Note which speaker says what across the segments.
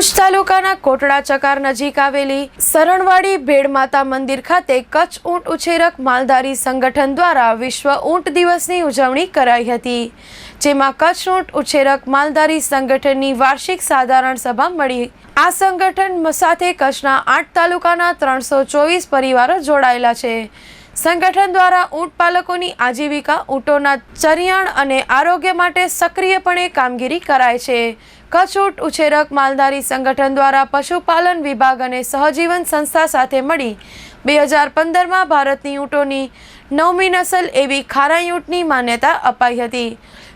Speaker 1: ભુજ તાલુકાના કોટડા ચકાર નજીક આવેલી સરણવાડી ભેડમાતા મંદિર ખાતે કચ્છ ઊંટ ઉછેરક માલધારી સંગઠન દ્વારા વિશ્વ ઊંટ દિવસની ઉજવણી કરાઈ હતી, જેમાં કચ્છ ઊંટ ઉછેરક માલધારી સંગઠનની વાર્ષિક સાધારણ સભા મળી. આ સંગઠન સાથે કચ્છના આઠ તાલુકાના ત્રણસો ચોવીસ પરિવારો જોડાયેલા છે. સંગઠન દ્વારા ઊંટ પાલકોની આજીવિકા, ઊંટોના ચરિયાણ અને આરોગ્ય માટે સક્રિયપણે કામગીરી કરાય છે. કચ્છ ઊંટ ઉછેરક માલધારી સંગઠન દ્વારા પશુપાલન વિભાગ અને સહજીવન સંસ્થા સાથે મળી બે હજાર પંદરમાં ભારતની ઊંટોની નવમી નસલ એવી ખારાઈ ઊંટની માન્યતા અપાઈ હતી.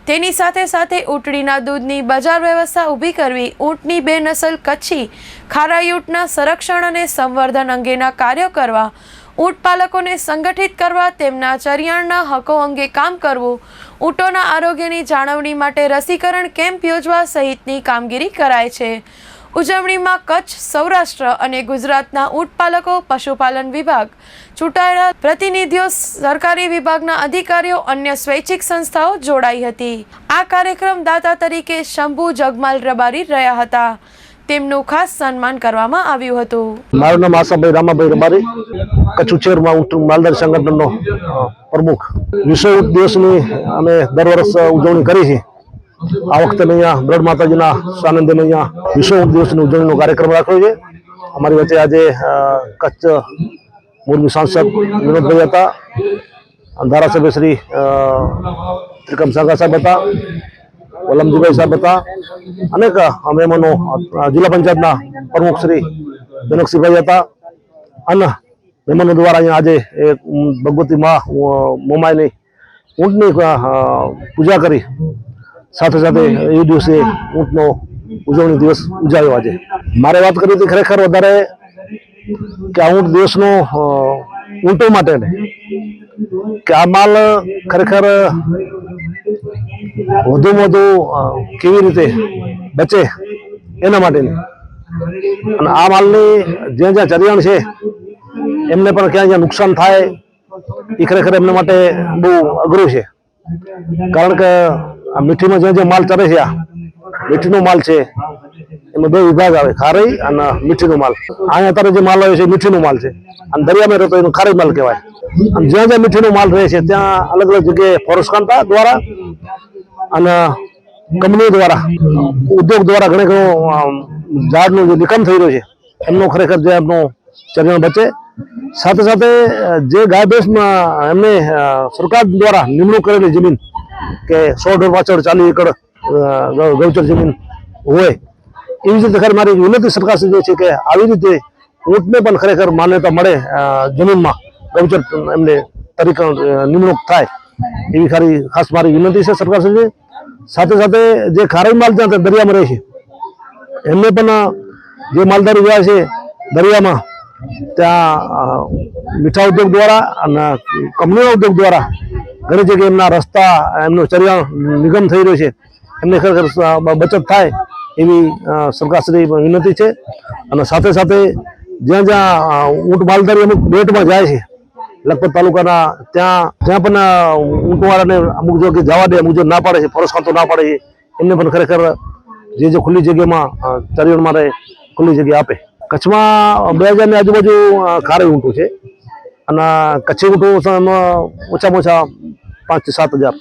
Speaker 1: તેની સાથે સાથે ઊંટડીના દૂધની બજાર વ્યવસ્થા ઊભી કરવી, ઊંટની બે નસલ કચ્છી ખારાઈ ઊંટના સંરક્ષણ અને સંવર્ધન અંગેના કાર્યો કરવા ઊંટ પાલકોને સંગઠિત કરવા, તેમના ચરિયાણના હકો અંગે કામ કરવું, ઊંટોના આરોગ્યની જાળવણી માટે રસીકરણ કેમ્પ યોજવા સહિતની કામગીરી કરાય છે. ઉજવણીમાં કચ્છ, સૌરાષ્ટ્ર અને ગુજરાતના ઊંટપાલકો, પશુપાલન વિભાગ, ચૂંટાયેલા પ્રતિનિધિઓ, સરકારી વિભાગના અધિકારીઓ, અન્ય સ્વૈચ્છિક સંસ્થાઓ જોડાઈ હતી. આ કાર્યક્રમ દાતા તરીકે શંભુ જગમાલ રબારી રહ્યા હતા. તેમનું ખાસ સન્માન કરવામાં આવ્યું હતું.
Speaker 2: મારું નામ આસાભાઈ રામાભાઈ રબારી. કચ્છ ઉછેરમાં ઊંટ માલદાર સંગઠનનો પ્રમુખ. વિશ્વ દિવસની અમે દર વર્ષ ઉજવણી કરી છે. આ વખતે અહીંયા બ્રડ માતાજીના સાનંદે અહીંયા વિશ્વ દિવસની ઉજવણીનો કાર્યક્રમ રાખ્યો છે. અમારી વચ્ચે આજે કચ્છ મોરબી સાંસદ વિનોદભાઈ હતા, ધારાસભ્ય શ્રી ત્રિકમ સાગા સાહેબ હતા વલમજીભાઈ સાહેબ હતા. અનેક મહેમાનો જિલ્લા પંચાયતના પ્રમુખ શ્રી જનકસિંહભાઈ હતા. અને મહેમાનો દ્વારા અહીંયા આજે ભગવતી મા મોમાયની ઊંટની પૂજા કરી. સાથે સાથે એ દિવસે ઊંટનો ઉજવણી દિવસ ઉજાવ્યો આજે. મારે વાત કરી હતી ખરેખર વધારે કે આ ઊંટ દિવસનો ઊંટો માટે કે આ માલ ખરેખર વધુમાં વધુ કેવી રીતે બચે એના માટેની? અને આ માલની જ્યાં જ્યાં ચરિયાણ છે, એમને પણ ક્યાં જ્યાં નુકસાન થાય, એ ખરેખર એમના માટે બહુ અઘરું છે. કારણ કે આ મીઠીમાં જ્યાં જ્યાં માલ ચરે છે, આ મીઠીનો માલ છે, એમાં બે વિભાગ આવે, ખારી અને મીઠીનો માલ. અહીંયા અત્યારે જે માલ આવે છે મીઠીનો માલ છે. અને દરિયામાં રહેતો એનો ખારી માલ કહેવાય. અને જ્યાં જ્યાં મીઠીનો માલ રહે છે, ત્યાં અલગ અલગ જગ્યાએ ફોરેસ્ટ દ્વારા અને કંપનીઓ દ્વારા, ઉદ્યોગ દ્વારા ઘણે ઘણો ઝાડનું જે નિકમ થઈ રહ્યો છે, એમનો ખરેખર જે એમનો ચરણ બચે. સાથે સાથે જે ગાય ભેંસમાં એમને સરકાર દ્વારા નિમણૂક કરેલી જમીન, કે સો ઢોર પાછળ ચાલીસ એકર ગૌચર જમીન હોય, એવી રીતે ખરેખર મારી વિનંતી સરકાર સુધી છે કે આવી રીતે ઊંટને પણ ખરેખર માન્યતા મળે જમીનમાં ગૌચર એમને તરીકે નિમણૂક થાય. એવી ખારી ખાસ મારી વિનંતી છે સરકાર સુધી સાથે સાથે જે ખારાઈ માલ ત્યાં દરિયામાં રહે છે, એમને પણ જે માલધારી રહ્યા છે દરિયામાં, ત્યાં મીઠા ઉદ્યોગ દ્વારા અને કંપનીના ઉદ્યોગ દ્વારા ઘણી જગ્યાએ એમના રસ્તા, એમનો ચરિયાણ નિગમ થઈ રહ્યો છે. એમને ખરેખર બચત થાય એવી સરકારશ્રી વિનંતી છે. અને સાથે સાથે જ્યાં જ્યાં ઊંટ માલધારી અમુક બેટમાં જાય છે લખપત તાલુકાના ત્યાં ત્યાં પણ ઊંટવાળાને અમુક જો કે જવા દે, અમુક જો ના પાડે છે ફરસખાતો ખાતો ના પાડે છે, એમને પણ ખરેખર જે જે ખુલ્લી જગ્યામાં ચરિયાણ માટે ખુલ્લી જગ્યા આપે. કચ્છમાં બે હજારની આજુબાજુ ખારે ઊંટું છે. અને કચ્છી ઊંટું ઓછામાં ઓછા પાંચથી સાત હજાર.